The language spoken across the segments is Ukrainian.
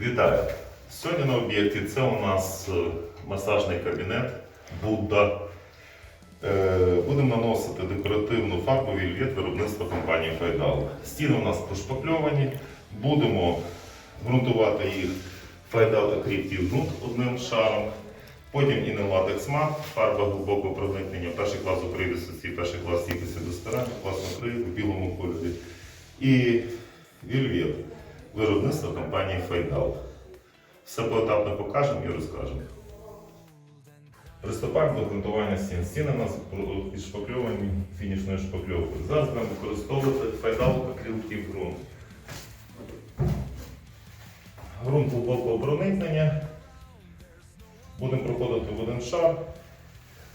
Вітаю! Сьогодні на об'єкті це у нас е, масажний кабінет Будда. Е, Будемо наносити декоративну фарбу вільвет виробництва компанії Файдал. Стіни у нас пошпакльовані. Будемо ґрунтувати їх Файдал Acrylic ґрунт одним шаром. Потім інелатекс мат, фарба глибокого проникнення, перший клас укритості, перший клас стійкості до старання, класно крию в білому кольорі. І вільвет виробництва компанії Файдал. Все поетапно покажемо і розкажемо. Приступаємо до ґрунтування стін. Стіни у нас підшпакльовані фінішною шпакльовкою. Зараз будемо використовувати файдал акрилків ґрунт. Ґрунт глибокого проникнення. Будемо проходити в один шар.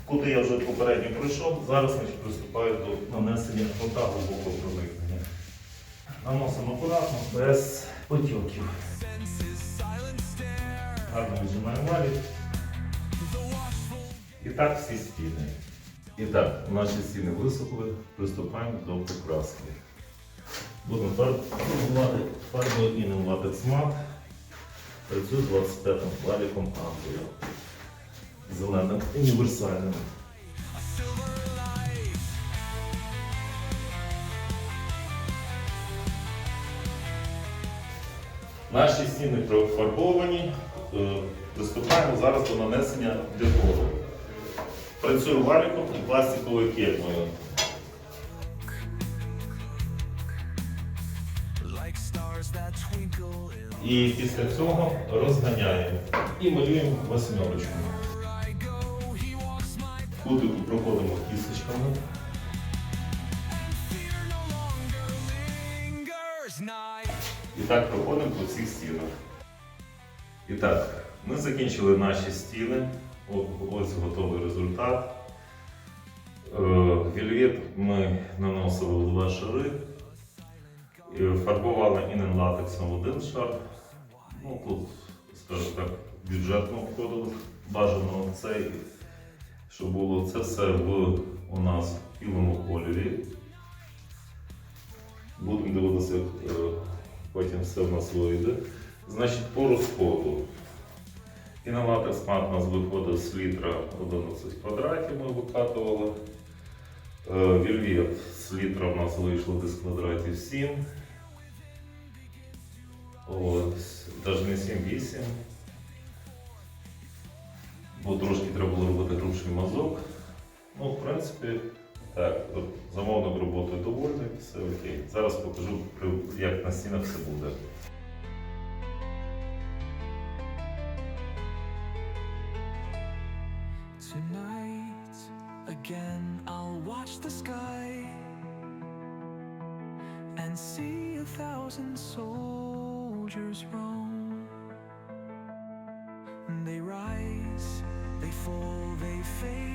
Куди я вже попередньо пройшов, зараз значить, приступаю до нанесення ґрунта глибокого проникнення. Наносимо акуратно, без потьоків. Гарно віджимаємо валік. І так всі стіни. І так, наші стіни висохли, приступаємо до покраски. Будемо фарбувати фарбою латекс мат. Працюю з 25 валіком Ангела. Зеленим універсальним. Наші стіни профарбовані. Е, Приступаємо зараз до нанесення декору. Працюю валіком і пластиковою in І після цього розганяємо і малюємо восьмерочку. Кутику проходимо кісточками. І так проходимо по всіх стінах. І так, ми закінчили наші стіни. Ось готовий результат. Е, Вільвет ми наносили два шари. Фарбували інен латексом один шар. Ну, тут, скажімо так, бюджетно входило. Бажано цей, щоб було це все в у нас в білому кольорі. Будемо дивитися, е, потім все в нас вийде. Значить, по розходу. Інолатор смак у нас виходив з літра 11 квадратів, ми викатували. Е, Вільвет з літра у нас вийшло десь квадратів 7. Ось, навіть не 7-8. Бо трошки треба було робити грубший мазок. Ну, в принципі, так, от замовник роботою довольний, все окей. Зараз покажу, як на стінах все буде. Tonight, again, I'll watch the sky and see a thousand soldiers roam. They rise, they fall, they fade.